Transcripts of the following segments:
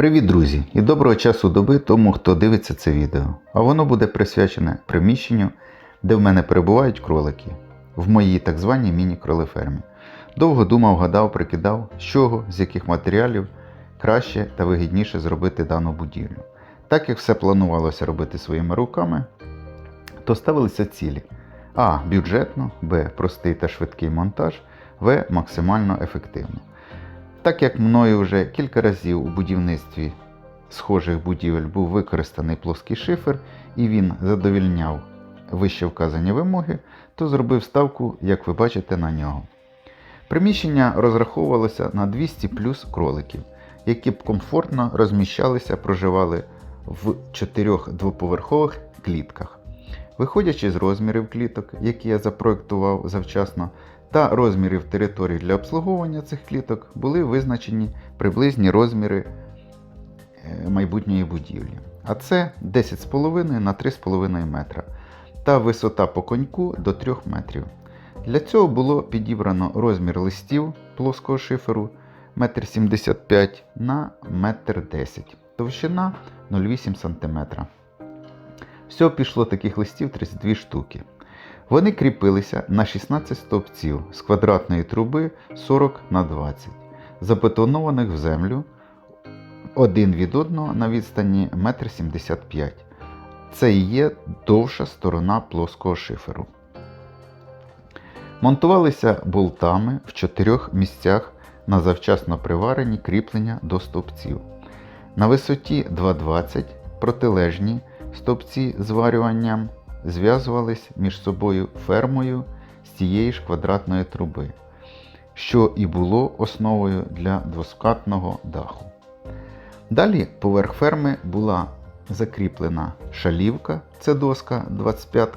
Привіт, друзі! І доброго часу доби тому, хто дивиться це відео. А воно буде присвячене приміщенню, де в мене перебувають кролики, в моїй так званій міні-кролефермі. Довго думав, гадав, прикидав, з чого, з яких матеріалів краще та вигідніше зробити дану будівлю. Так як все планувалося робити своїми руками, то ставилися цілі: А. Бюджетно, Б. Простий та швидкий монтаж, В. Максимально ефективно. Так як мною вже кілька разів у будівництві схожих будівель був використаний плоский шифер і він задовільняв вище вказані вимоги, то зробив ставку, як ви бачите, на нього. Приміщення розраховувалося на 200 плюс кроликів, які б комфортно розміщалися, проживали в чотирьох двоповерхових клітках. Виходячи з розмірів кліток, які я запроектував завчасно, та розмірів територій для обслуговування цих кліток були визначені приблизні розміри е, майбутньої будівлі. А це 10,5 на 3,5 метра та висота по коньку до 3 метрів. Для цього було підібрано розмір листів плоского шиферу 1,75 м на 1,10 м, товщина 0,8 см. Всього пішло таких листів 32 штуки. Вони кріпилися на 16 стовпців з квадратної труби 40 на 20, забетонованих в землю один від одного на відстані 1,75 м. Це і є довша сторона плоского шиферу. Монтувалися болтами в чотирьох місцях на завчасно приварені кріплення до стовпців. На висоті 2,20 протилежні стовпці зварюванням зв'язувались між собою фермою з тієї ж квадратної труби, що і було основою для двоскатного даху. Далі поверх ферми була закріплена шалівка, це доска 25,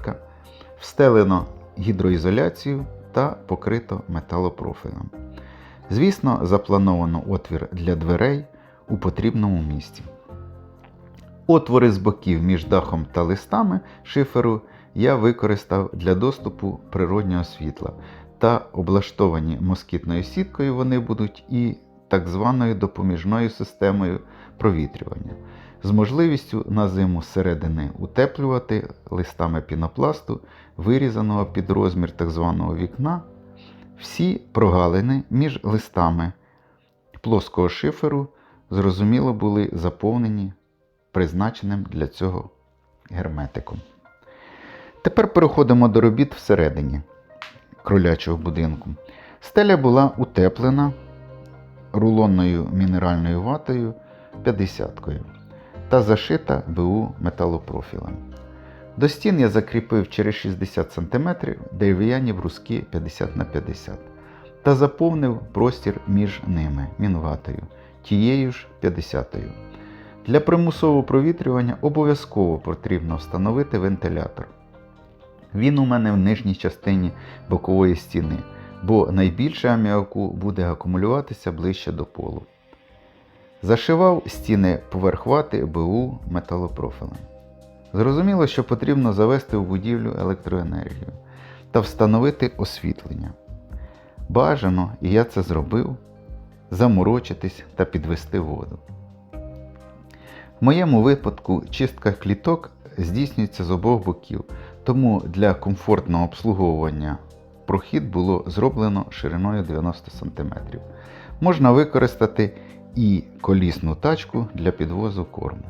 встелено гідроізоляцію та покрито металопрофілем. Звісно, заплановано отвір для дверей у потрібному місці. Отвори з боків між дахом та листами шиферу я використав для доступу природнього світла та облаштовані москітною сіткою вони будуть і так званою допоміжною системою провітрювання з можливістю на зиму зсередини утеплювати листами пінопласту, вирізаного під розмір так званого вікна. Всі прогалини між листами плоского шиферу зрозуміло були заповнені призначеним для цього герметиком. Тепер переходимо до робіт всередині кролячого будинку. Стеля була утеплена рулонною мінеральною ватою 50-кою та зашита БУ металопрофілем. До стін я закріпив через 60 см дерев'яні бруски 50 на 50 та заповнив простір між ними мінватою, тією ж 50-ю. Для примусового провітрювання обов'язково потрібно встановити вентилятор. Він у мене в нижній частині бокової стіни, бо найбільше аміаку буде акумулюватися ближче до полу. Зашивав стіни поверх вати БУ металопрофілем. Зрозуміло, що потрібно завести в будівлю електроенергію та встановити освітлення. Бажано, і я це зробив, заморочитись та підвести воду. В моєму випадку чистка кліток здійснюється з обох боків, тому для комфортного обслуговування прохід було зроблено шириною 90 см. Можна використати і колісну тачку для підвозу корму.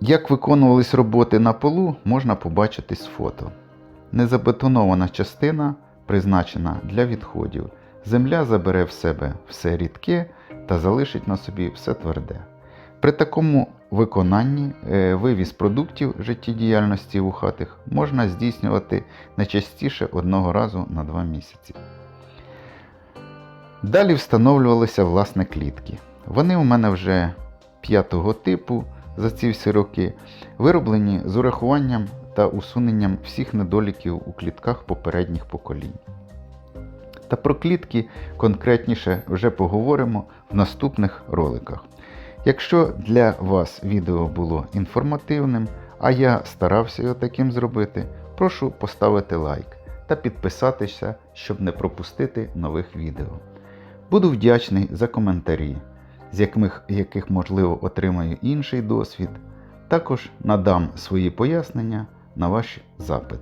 Як виконувались роботи на полу, можна побачити з фото. Незабетонована частина призначена для відходів. Земля забере в себе все рідке та залишить на собі все тверде. При такому виконанні е, вивіз продуктів життєдіяльності вухатих можна здійснювати не частіше одного разу на два місяці. Далі встановлювалися власне клітки. Вони у мене вже п'ятого типу за ці всі роки, вироблені з урахуванням та усуненням всіх недоліків у клітках попередніх поколінь. Та про клітки конкретніше вже поговоримо в наступних роликах. Якщо для вас відео було інформативним, а я старався його таким зробити, прошу поставити лайк та підписатися, щоб не пропустити нових відео. Буду вдячний за коментарі, з яких, яких можливо отримаю інший досвід. Також надам свої пояснення на ваш запит.